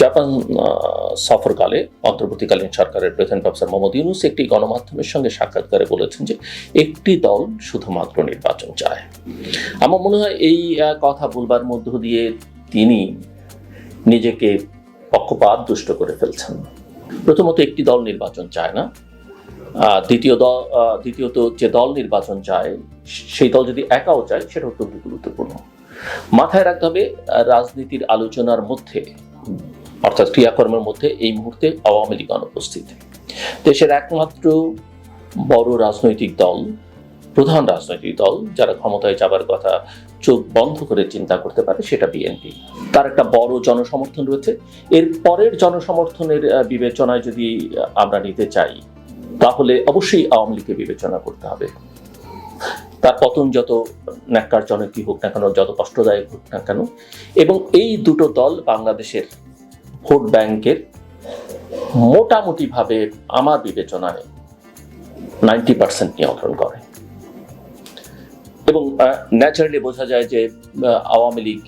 Japan সফরকালে, অন্তর্বর্তীকালীন সরকারের প্রধান প্রফেসর মোহাম্মদ ইউনুস একটি গণমাধ্যমের সঙ্গে সাক্ষাৎকারে বলেছেন যে একটি দল শুধুমাত্র নির্বাচন চায়। আমার মনে হয় এই কথা বলবার মধ্য দিয়ে তিনি নিজেকে পক্ষপাত দুষ্ট করে ফেলছেন। প্রথমত একটি দল নির্বাচন চায় না। দ্বিতীয় দল দ্বিতীয়ত যে দল নির্বাচন চায়, সেই দল যদি একাও চায়, সেটা অত্যন্ত গুরুত্বপূর্ণ। মাথায় রাখতে হবে, রাজনীতির আলোচনার মধ্যে অর্থাৎ ক্রিয়াকর্মের মধ্যে এই মুহূর্তে আওয়ামী লীগ অনুপস্থিত। দেশের একমাত্র বড় রাজনৈতিক দল, প্রধান রাজনৈতিক দল, যারা ক্ষমতায় যাবার কথা চোখ বন্ধ করে চিন্তা করতে পারে, সেটা বিএনপি। তার একটা বড় জনসমর্থন রয়েছে। এর পরের জনসমর্থনের বিবেচনায় যদি আমরা নিতে চাই, তাহলে অবশ্যই আওয়ামী লীগকে বিবেচনা করতে হবে। তার পতন যত ন্যাক্কারজনকই হোক না কেন, যত কষ্টদায়ক হোক না কেন, এবং এই দুটো দল বাংলাদেশের ভোট ব্যাংকের মোটামুটিভাবে আমার বিবেচনায় নাইনটি পার্সেন্ট নিয়ন্ত্রণ করে। এবং ন্যাচারালি বোঝা যায় যে আওয়ামী লীগ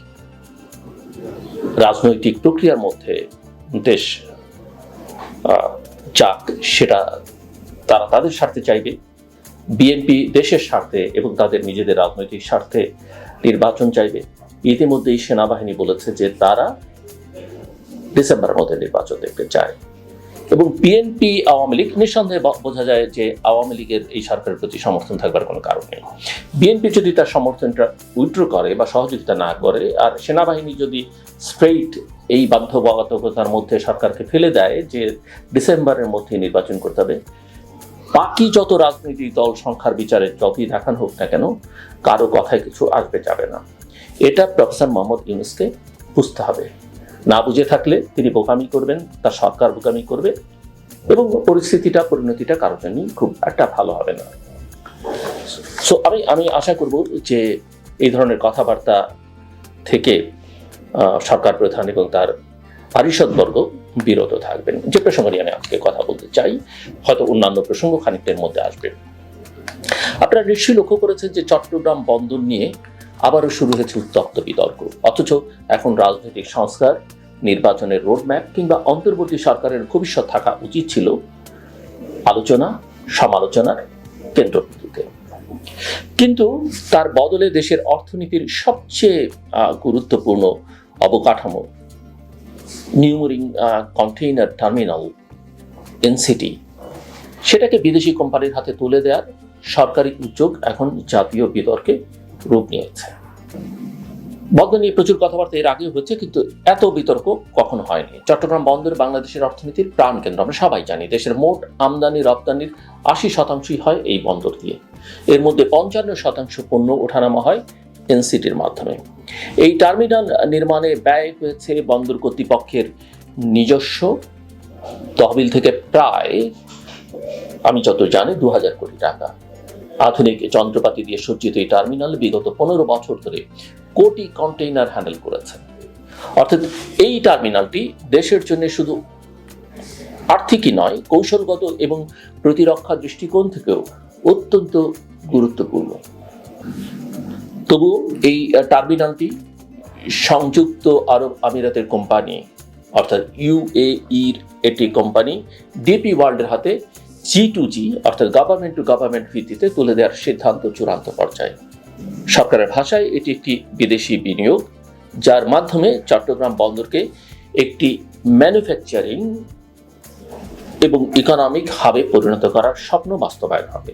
রাজনৈতিক প্রক্রিয়ার মধ্যে দেশ যাক, সেটা তারা তাদের স্বার্থে চাইবে। বিএনপি দেশের স্বার্থে এবং তাদের নিজেদের রাজনৈতিক স্বার্থে নির্বাচন চাইবে। ইতিমধ্যেই সেনাবাহিনী বলেছে যে তারা ডিসেম্বরের মধ্যে নির্বাচন দেখতে চায়। এবং বিএনপি, আওয়ামী লীগ নিঃসন্দেহে বোঝা যায় যে আওয়ামী লীগের এই সরকারের প্রতি সমর্থন থাকবার কোনো কারণ নেই। বিএনপি যদি তার সমর্থনটা উইথড্র করে বা সহযোগিতা না করে, আর সেনাবাহিনী যদি স্ট্রেইট এই বাধ্যবাধকতার মধ্যে সরকারকে ফেলে দেয় যে ডিসেম্বরের মধ্যে নির্বাচন করতে হবে, বাকি যত রাজনৈতিক দল সংখ্যার বিচারে যতই দেখান হোক না কেন, কারও কথায় কিছু আসবে যাবে না। এটা প্রফেসর মোহাম্মদ ইউনুসকে বুঝতে হবে। না বুঝে থাকলে তিনি বোকামি করবেন, তার সরকার বোকামি করবে এবং পরিস্থিতিটা, পরিণতিটা কারোর জন্যই খুব একটা ভালো হবে না। সো আমি আমি আশা করব যে এই ধরনের কথাবার্তা থেকে সরকার প্রধান এবং তার পারিষদবর্গ বিরত থাকবেন। যে প্রসঙ্গ নিয়ে আমি আজকে কথা বলতে চাই, হয়তো অন্যান্য প্রসঙ্গ খানিকটার মধ্যে আসবে। আপনারা নিশ্চয়ই লক্ষ্য করেছেন যে চট্টগ্রাম বন্দর নিয়ে আবারও শুরু হয়েছে উত্তপ্ত বিতর্ক। অথচ এখন রাজনৈতিক সংস্কার, নির্বাচনের রোডম্যাপ কিংবা অন্তর্বর্তী সরকারের ভবিষ্যৎ থাকা উচিত ছিল আলোচনা, সমালোচনার কেন্দ্রবিন্দুতে। কিন্তু তার বদলে দেশের অর্থনীতির সবচেয়ে গুরুত্বপূর্ণ অবকাঠামো, নিউমরিং কন্টেইনার টার্মিনাল, এনসিটি, সেটাকে বিদেশি কোম্পানির হাতে তুলে দেওয়ার সরকারি উদ্যোগ এখন জাতীয় বিতর্কে রূপ নিয়েছে। বন্দর নিয়ে প্রচুর কথাবার্তা এর আগে হচ্ছে কিন্তু এত বিতর্ক কখনো হয়নি। চট্টগ্রাম বন্দর বাংলাদেশের অর্থনীতির প্রাণ কেন্দ্র, আমরা সবাই জানি, দেশের মোট আমদানি রপ্তানির আশি শতাংশই হয় এই বন্দর দিয়ে। এর মধ্যে পঞ্চান্ন শতাংশ পণ্য ওঠানামা হয় এনসিটির মাধ্যমে। এই টার্মিনাল নির্মাণে ব্যয় হয়েছে বন্দর কর্তৃপক্ষের নিজস্ব তহবিল থেকে প্রায়, আমি যত জানি দু হাজার কোটি টাকা। আধুনিক যন্ত্রপাতি দিয়ে সজ্জিত এই টার্মিনাল বিগত পনেরো বছর ধরে কোটি কন্টেইনার হ্যান্ডেল করেছে। অর্থাৎ এই টার্মিনালটি দেশের জন্য শুধু আর্থিকই নয়, কৌশলগত এবং প্রতিরক্ষা দৃষ্টিকোণ থেকেও অত্যন্ত গুরুত্বপূর্ণ। তবু এই টার্মিনালটি সংযুক্ত আরব আমিরাতের কোম্পানি, অর্থাৎ ইউএইর একটি কোম্পানি, ডিপি ওয়ার্ল্ডের হাতে জি টু জি অর্থাৎ গভর্নমেন্ট টু গভর্নমেন্ট ভিত্তিতে তুলে দেওয়ার সিদ্ধান্ত চূড়ান্ত পর্যায়ে। সরকারের ভাষায় এটি একটি বিদেশি বিনিয়োগ, যার মাধ্যমে চট্টগ্রাম বন্দরকে একটি ম্যানুফ্যাকচারিং এবং ইকোনমিক হাবে পরিণত করার স্বপ্ন বাস্তবায়ন হবে।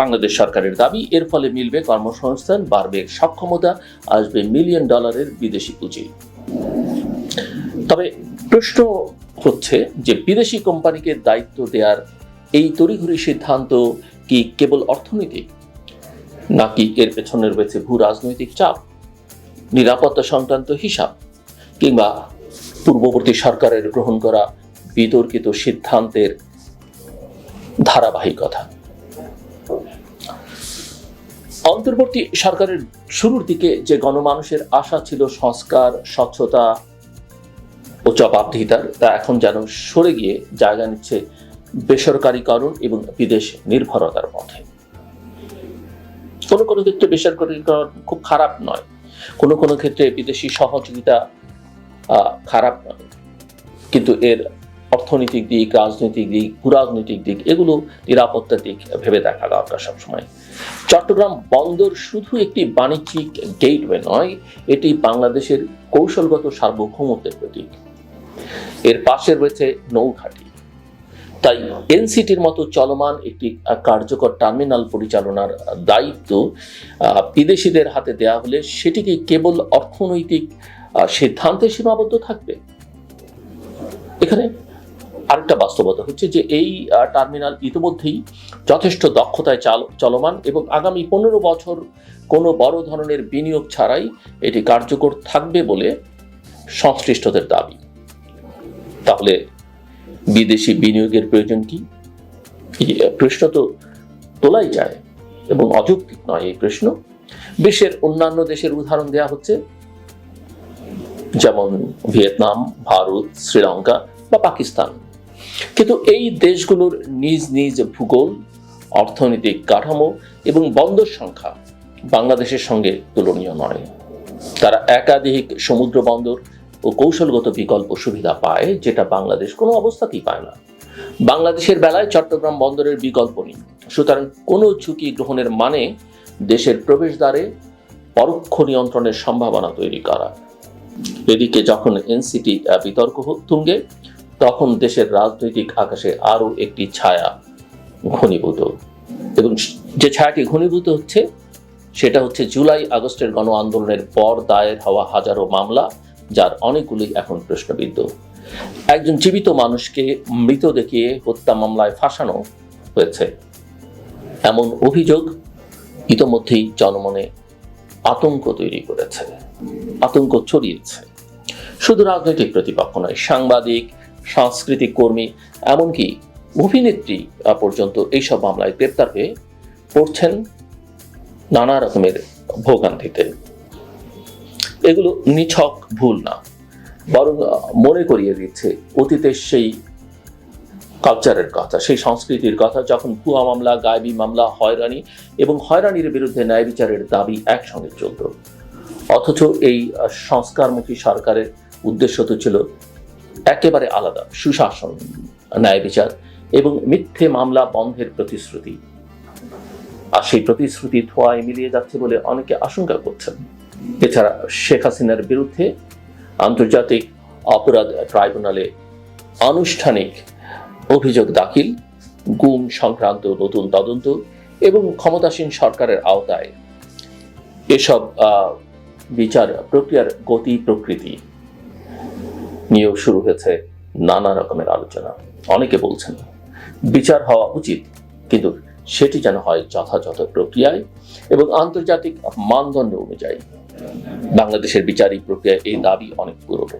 বাংলাদেশ সরকারের দাবি, এর ফলে মিলবে কর্মসংস্থান, বাড়বে সক্ষমতা, আসবে মিলিয়ন ডলারের বিদেশি পুঁজি। তবে প্রশ্ন হচ্ছে যে বিদেশি কোম্পানিকে দায়িত্ব দেওয়ার এই তড়িঘড়ি সিদ্ধান্ত কি কেবল অর্থনৈতিক? নাকি এর পেছনে রয়েছে ভূ রাজনৈতিক চাপ, নিরাপত্তা সংক্রান্ত হিসাব, কিংবা পূর্ববর্তী সরকারের গ্রহণ করা বিতর্কিত সিদ্ধান্তের ধারাবাহিকতা? অন্তর্বর্তী সরকারের শুরুর দিকে যে গণমানুষের আশা ছিল সংস্কার, স্বচ্ছতা ও জবাবদিহিতার, তা এখন যেন সরে গিয়ে জায়গা নিচ্ছে বেসরকারীকরণ এবং বিদেশ নির্ভরতার পথে। কোনো কোনো ক্ষেত্রে বেসরকারীকরণ খুব খারাপ নয়। কোনো কোনো ক্ষেত্রে বিদেশি সহযোগিতা খারাপ নয়। কিন্তু এর অর্থনৈতিক দিক, রাজনৈতিক দিক, ভূরাজনৈতিক দিক, এগুলো নিরাপত্তার দিক ভেবে দেখা দরকার সবসময়। চট্টগ্রাম বন্দর শুধু একটি বাণিজ্যিক গেটওয়ে নয়, এটি বাংলাদেশের কৌশলগত সার্বভৌমত্বের প্রতীক। এর পাশে রয়েছে নৌঘাটি। তাই এনসিটির মতো চলমান একটি কার্যকর টার্মিনাল পরিচালনার দায়িত্ব বিদেশিদের হাতে দেয়া হলে সেটি কি কেবল অর্থনৈতিক সিদ্ধান্তে সীমাবদ্ধ থাকবে? এখানে আরেকটা বাস্তবতা হচ্ছে যে এই টার্মিনাল ইতিমধ্যেই যথেষ্ট দক্ষতায় চাল- চলমান এবং আগামী পনেরো বছর কোনো বড় ধরনের বিনিয়োগ ছাড়াই এটি কার্যকর থাকবে বলে সংশ্লিষ্টদের দাবি। তাহলে বিদেশি বিনিয়োগের প্রয়োজন কি? প্রশ্ন তো তোলাই যায় এবং অযৌক্তিক নয় এই প্রশ্ন। বিশ্বের অন্যান্য দেশের উদাহরণ দেয়া হচ্ছে, যেমন ভিয়েতনাম, ভারত, শ্রীলঙ্কা বা পাকিস্তান। কিন্তু এই দেশগুলোর নিজ নিজ ভূগোল, অর্থনৈতিক কাঠামো এবং বন্দর সংখ্যা বাংলাদেশের সঙ্গে তুলনীয় নয়। তারা একাধিক সমুদ্র বন্দর ও কৌশলগত বিকল্প সুবিধা পায়, যেটা বাংলাদেশ কোনো অবস্থাতেই পায় না। বাংলাদেশের বেলায় চট্টগ্রাম বন্দরের বিকল্প নেই। সুতরাং কোনো ঝুঁকি গ্রহণের মানে দেশের প্রবেশদ্বারে পরোক্ষ নিয়ন্ত্রণের সম্ভাবনা তৈরি করা। এদিকে যখন এনসিটি বিতর্ক তুঙ্গে, তখন দেশের রাজনৈতিক আকাশে আরও একটি ছায়া ঘনীভূত। এবং যে ছায়াটি ঘনীভূত হচ্ছে, সেটা হচ্ছে জুলাই আগস্টের গণ আন্দোলনের পর দায়ের হওয়া হাজারো মামলা যার অনেকগুলি এখন প্রশ্নবিদ্ধ। একজন জীবিত মানুষকে মৃত দেখিয়ে হত্যা মামলায় ফাঁসানো হয়েছে। এমন অভিযোগ ইতোমধ্যেই জনমনে আতঙ্ক তৈরি করেছে, আতঙ্ক ছড়িয়েছে। শুধু রাজনৈতিক প্রতিপক্ষ নয়, সাংবাদিক, সাংস্কৃতিক কর্মী, এমনকি অভিনেত্রী পর্যন্ত এইসব মামলায় গ্রেপ্তার হয়ে পড়ছেন নানা রকমের ভোগান্তিতে। এগুলো নিছক ভুল না, বরং মনে করিয়ে দিচ্ছে অতীতের সেই কালচারের কথা, সেই সংস্কৃতির কথা, যখন ভুয়া মামলা গায়েবী মামলা, হয়রানি এবং হয়রানির বিরুদ্ধে ন্যায় বিচারের দাবি একসঙ্গে চলত। অথচ এই সংস্কারমুখী সরকারের উদ্দেশ্য তো ছিল একেবারে আলাদা, সুশাসন, ন্যায় বিচার এবং মিথ্যে মামলা, বন্ধের প্রতিশ্রুতি। আর সেই প্রতিশ্রুতি ধোয়ায় মিলিয়ে যাচ্ছে বলে অনেকে আশঙ্কা করছেন। এছাড়া শেখ হাসিনার বিরুদ্ধে আন্তর্জাতিক অপরাধ ট্রাইব্যুনালে আনুষ্ঠানিক অভিযোগ দাখিল, গুম সংক্রান্ত নতুন তদন্ত এবং ক্ষমতাসীন সরকারের আওতায় এসব বিচার প্রক্রিয়ার গতি প্রকৃতি নিয়েও শুরু হয়েছে নানা রকমের আলোচনা। অনেকে বলছেন, বিচার হওয়া উচিত, কিন্তু সেটি যেন হয় যথাযথ প্রক্রিয়ায় এবং আন্তর্জাতিক মানদণ্ড অনুযায়ী। বাংলাদেশের বিচারিক প্রক্রিয়ায় এই দাবি অনেক পুরনো।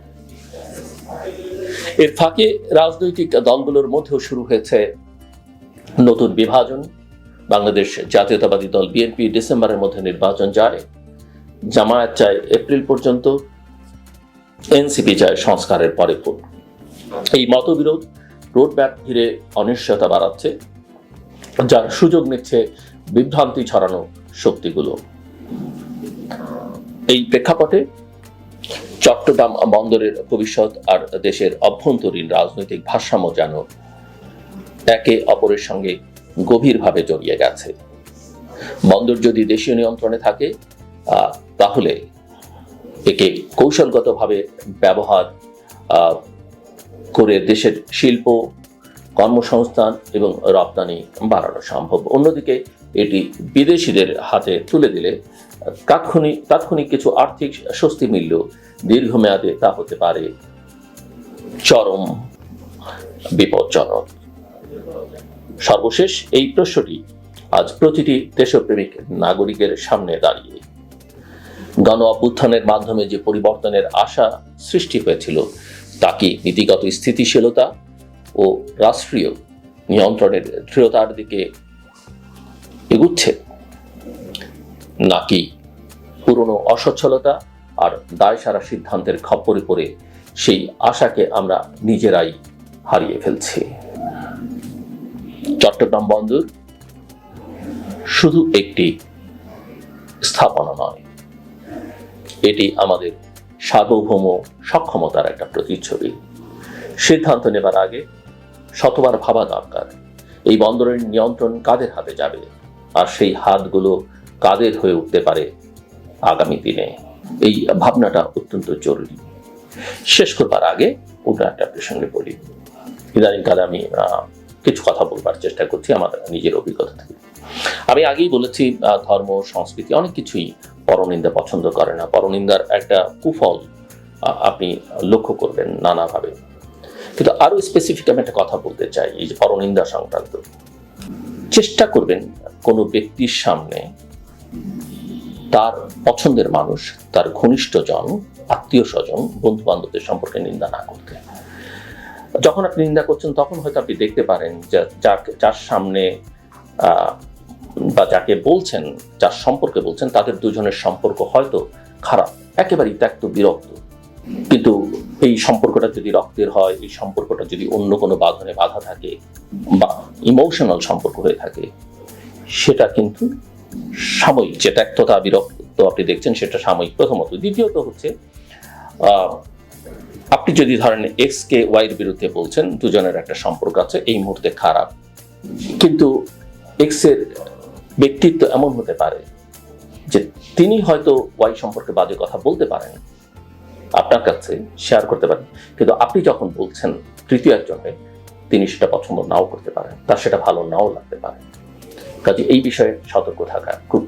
এর ফাঁকে রাজনৈতিক দলগুলোর মধ্যেও শুরু হয়েছে নতুন বিভাজন। বাংলাদেশ জাতীয়তাবাদী দল বিএনপি ডিসেম্বরের মধ্যে নির্বাচন যায় জামায়াত চায় এপ্রিল পর্যন্ত, এনসিপি চায় সংস্কারের পরে ভোট। এই মতবিরোধ রোডম্যাপ ঘিরে অনিশ্চয়তা বাড়াচ্ছে, যার সুযোগ নিচ্ছে বিভ্রান্তি ছড়ানো শক্তিগুলো। এই প্রেক্ষাপটে চট্টগ্রাম বন্দরের ভবিষ্যৎ আর দেশের অভ্যন্তরীণ রাজনৈতিক ভারসাম্য যেন একে অপরের সঙ্গে গভীরভাবে জড়িয়ে গেছে। বন্দর যদি দেশীয় নিয়ন্ত্রণে থাকে তাহলে একে কৌশলগতভাবে ব্যবহার করে দেশের শিল্প, কর্মসংস্থান এবং রপ্তানি বাড়ানো সম্ভব। অন্যদিকে এটি বিদেশিদের হাতে তুলে দিলে তাৎক্ষণিক তাৎক্ষণিক কিছু আর্থিক স্বস্তি মিললেও দীর্ঘমেয়াদে তা হতে পারে। চরম বিপজ্জনক। সর্বশেষ এই প্রশ্নটি আজ প্রতিটি দেশপ্রেমিক নাগরিকের সামনে দাঁড়িয়ে। গণ অভ্যুত্থানের মাধ্যমে যে পরিবর্তনের আশা সৃষ্টি হয়েছিল, তা কি নীতিগত স্থিতিশীলতা ও রাষ্ট্রীয় নিয়ন্ত্রণের দৃঢ়তার দিকে এগুচ্ছে? নাকি পুরনো অসচ্ছলতা আর দায়সারা সিদ্ধান্তের খপ্পরে পড়ে, সেই আশাকে আমরা নিজেরাই হারিয়ে ফেলছি। চট্টগ্রাম বন্দর শুধু একটি স্থাপনা নয়, এটি আমাদের সার্বভৌম সক্ষমতার একটা প্রতিচ্ছবি। সিদ্ধান্ত নেবার আগে শতবার ভাবা দরকার, এই বন্দরের নিয়ন্ত্রণ কাদের হাতে যাবে? আর সেই হাতগুলো কাদের হয়ে উঠতে পারে আগামী দিনে। এই ভাবনাটা অত্যন্ত জরুরি। শেষ করবার আগে অন্য একটা প্রসঙ্গে বলি। ইদানিংকালে আমি কিছু কথা বলবার চেষ্টা করছি আমার নিজের অভিজ্ঞতা থেকে। আমি আগেই বলেছি ধর্ম, সংস্কৃতি অনেক কিছুই পরনিন্দা পছন্দ করে না। পরনিন্দার একটা কুফল আপনি লক্ষ্য করবেন নানাভাবে। কিন্তু আরও স্পেসিফিক আমি একটা কথা বলতে চাই, এই যে পরনিন্দা সংক্রান্ত। চেষ্টা করবেন কোনো ব্যক্তির সামনে তার পছন্দের মানুষ, তার ঘনিষ্ঠজন আত্মীয় স্বজন বন্ধু বান্ধবদের সম্পর্কে নিন্দা না করতে। যখন আপনি নিন্দা করছেন, তখন হয়তো আপনি দেখতে পারেন যার সামনে বা যাকে বলছেন, যার সম্পর্কে বলছেন, তাদের দুজনের সম্পর্ক হয়তো খারাপ, একেবারেই ত্যাক্ত, বিরক্ত। কিন্তু এই সম্পর্কটা যদি রক্তের হয়, এই সম্পর্কটা যদি অন্য কোনো বাঁধনে বাধা থাকে, বা ইমোশনাল সম্পর্ক হয়ে থাকে, সেটা কিন্তু সাময়িক যে ত্যাক্ততা বিরক্ত আপনি দেখছেন সেটা সাময়িক প্রথমত। দ্বিতীয়ত হচ্ছে আপনি যদি ধরেন এক্স কে ওয়াইয়ের বিরুদ্ধে বলছেন, দুজনের একটা সম্পর্ক আছে, এই মুহূর্তে খারাপ। কিন্তু এক্সের ব্যক্তিত্ব এমন হতে পারে যে তিনি হয়তো ওয়াই সম্পর্কে বাজে কথা বলতে পারেন, আপনার কাছে শেয়ার করতে পারেন। কিন্তু আপনি যখন বলছেন তৃতীয় একজনে তিনি সেটা পছন্দ নাও করতে পারেন, তার সেটা ভালো নাও লাগতে পারে। কাজে এই বিষয়ে সতর্ক থাকা খুব